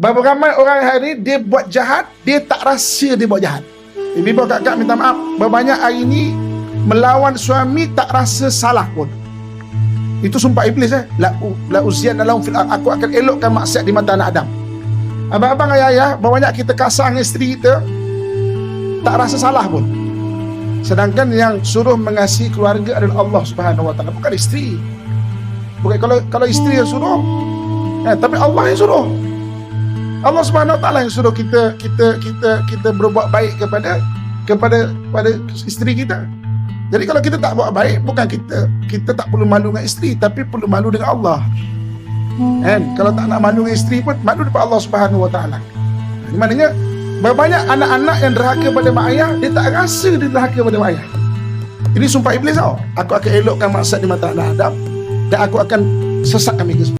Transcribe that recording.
Berapa ramai orang hari dia buat jahat, dia tak rasa dia buat jahat. Ibu bapa kakak minta maaf. Berbanyak hari ni melawan suami tak rasa salah pun. Itu sumpah iblis eh. La, la uzian dalam fil. Aku akan elokkan maksiat di mata anak Adam. Abang-abang ayah-ayah, berbanyak kita kasar dengan isteri kita tak rasa salah pun. Sedangkan yang suruh mengasihi keluarga adalah Allah Subhanahu Wa Taala, bukan isteri. Bukan kalau kalau isteri yang suruh, eh, tapi Allah yang suruh. Allah Subhanahu Wa Taala yang suruh kita kita kita kita berbuat baik kepada kepada pada isteri kita. Jadi kalau kita tak buat baik, bukan kita kita tak perlu malu dengan isteri, tapi perlu malu dengan Allah. Kan? Kalau tak nak malu dengan isteri pun malu depan Allah Subhanahu Wa Taala. Maknanya banyak anak-anak yang derhaka pada mak ayah, dia tak rasa dia derhaka pada mak ayah. Ini sumpah iblis tau. Aku akan elokkan maksud di mata anak Adam dan aku akan sesatkan mereka semua.